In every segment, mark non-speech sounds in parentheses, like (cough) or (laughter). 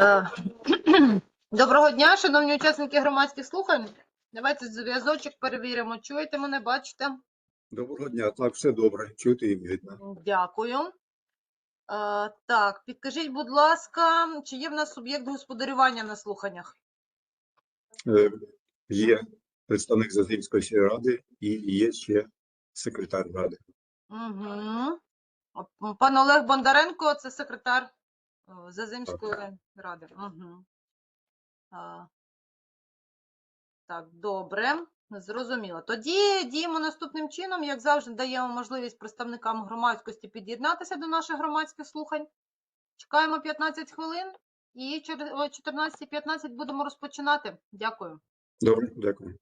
Е, (clears throat) Доброго дня, шановні учасники громадських слухань. Давайте зв'язочок перевіримо. Чуєте мене, бачите? Доброго дня, так, все добре, чути і видно. Дякую. Е, Так, підкажіть, будь ласка, чи є в нас суб'єкт господарювання на слуханнях? Е, Є представник Зазимської сільради і є ще секретар ради. Угу. Пан Олег Бондаренко, це секретар Зазимської ради. Угу. Так, добре, зрозуміло. Тоді діємо наступним чином, як завжди, даємо можливість представникам громадськості під'єднатися до наших громадських слухань. Чекаємо 15 хвилин і через- о 14.15 будемо розпочинати. Дякую. Добре, дякую.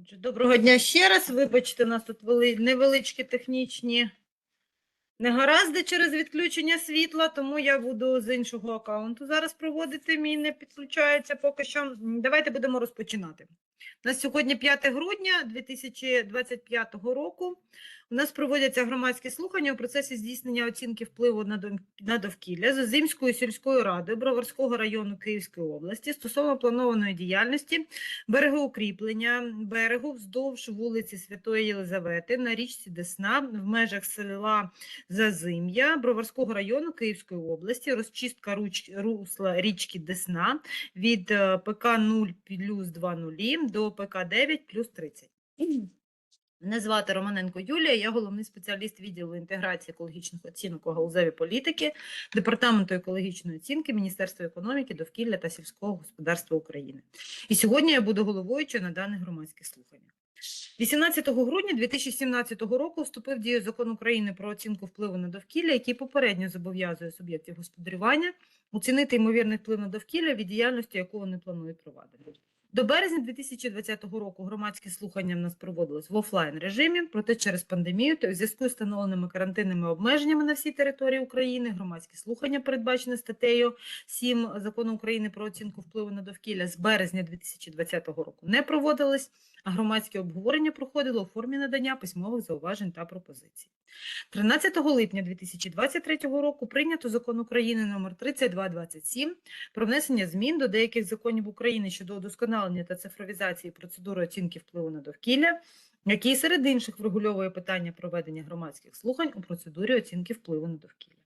Отже, доброго дня ще раз. Вибачте, у нас тут вели- невеличкі технічні негаразди через відключення світла, тому я буду з іншого аккаунту зараз проводити. Мій не підключається поки що. Давайте будемо розпочинати. У нас сьогодні 5 грудня 2025 року. У нас проводяться громадські слухання у процесі здійснення оцінки впливу на на довкілля з Зимською сільською радою Броварського району Київської області стосовно планованої діяльності берегоукріплення берегу вздовж вулиці Святої Єлизавети на річці Десна в межах села Зазим'я Броварського району Київської області, розчистка руч, русла річки Десна від е, ПК 0 плюс 2 до ПК 9 плюс 30. Мене звати Романенко Юлія, я головний спеціаліст відділу інтеграції екологічних оцінок у галузевій політики Департаменту екологічної оцінки Міністерства економіки, довкілля та сільського господарства України. І сьогодні я буду головуючою на даних громадських слуханнях. 18 грудня 2017 року вступив в дію закон України про оцінку впливу на довкілля, який попередньо зобов'язує суб'єктів господарювання оцінити ймовірний вплив на довкілля від діяльності, яку вони планують провадити. До березня 2020 року громадські слухання в нас проводились в офлайн режимі, проте через пандемію та у зв'язку з встановленими карантинними обмеженнями на всій території України громадські слухання, передбачені статтею 7 закону України про оцінку впливу на довкілля з березня 2020 року не проводились, а громадське обговорення проходило у формі надання письмових зауважень та пропозицій. 13 липня 2023 року прийнято закон України номер 3227 про внесення змін до деяких законів України щодо удосконалення та цифровізації процедури оцінки впливу на довкілля, який серед інших врегульовує питання проведення громадських слухань у процедурі оцінки впливу на довкілля.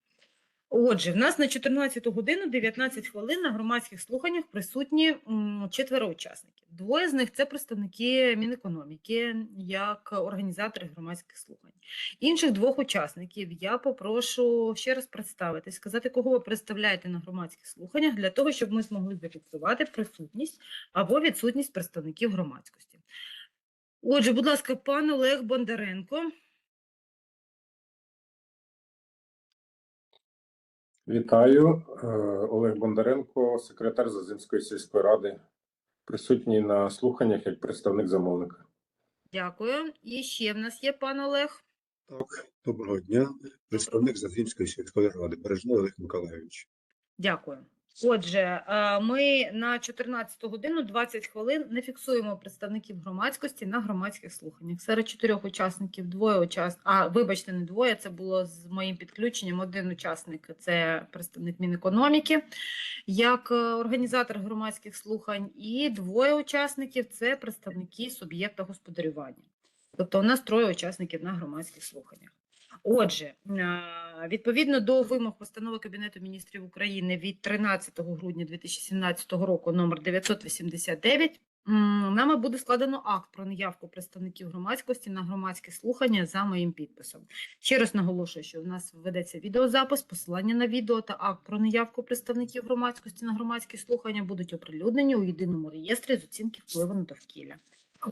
Отже, в нас на 14 годину 19 хвилин на громадських слуханнях присутні четверо учасників. Двоє з них це представники Мінекономіки як організатори громадських слухань. Інших двох учасників я попрошу ще раз представити, сказати, кого ви представляєте на громадських слуханнях, для того, щоб ми змогли зафіксувати присутність або відсутність представників громадськості. Отже, будь ласка, пан Олег Бондаренко. Вітаю, Е, Олег Бондаренко, секретар Зазимської сільської ради, присутній на слуханнях як представник замовника. Дякую. І ще в нас є пан Олег. Так, доброго дня. Представник Зазимської сільської ради Бережний Олег Миколайович. Дякую. Отже, е, ми на 14 годину 20 хвилин не фіксуємо представників громадськості на громадських слуханнях. Серед чотирьох учасників двоє учасників, а вибачте, не двоє. Це було з моїм підключенням. Один учасник це представник Мінекономіки, як е, організатор громадських слухань, і двоє учасників це представники суб'єкта господарювання. Тобто, у нас троє учасників на громадських слуханнях. Отже, відповідно до вимог постанови Кабінету міністрів України від 13 грудня 2017 року номер 989, м, нами буде складено акт про наявку представників громадськості на громадське слухання за моїм підписом. Ще раз наголошую, що у нас ведеться відеозапис, посилання на відео та акт про наявку представників громадськості на громадські слухання будуть оприлюднені у єдиному реєстрі з оцінки впливу на довкілля.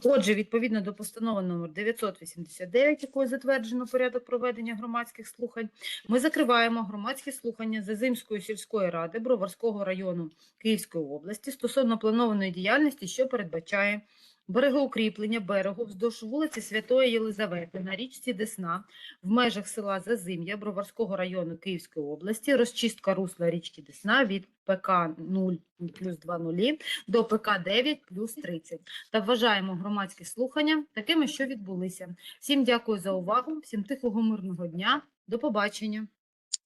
Отже, відповідно до постанови номер 989, якою затверджено порядок проведення громадських слухань, ми закриваємо громадські слухання Зазимської сільської ради Броварського району Київської області стосовно планованої діяльності, що передбачає берегоукріплення берегу вздовж вулиці Святої Єлизавети на річці Десна в межах села Зазим'я Броварського району Київської області, розчистка русла річки Десна від ПК 0 плюс 2 нулі до ПК 9 плюс 30. Та вважаємо громадські слухання такими, що відбулися. Всім дякую за увагу, всім тихого мирного дня. До побачення.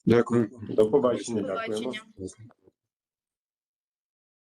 Дякую. До побачення. До побачення.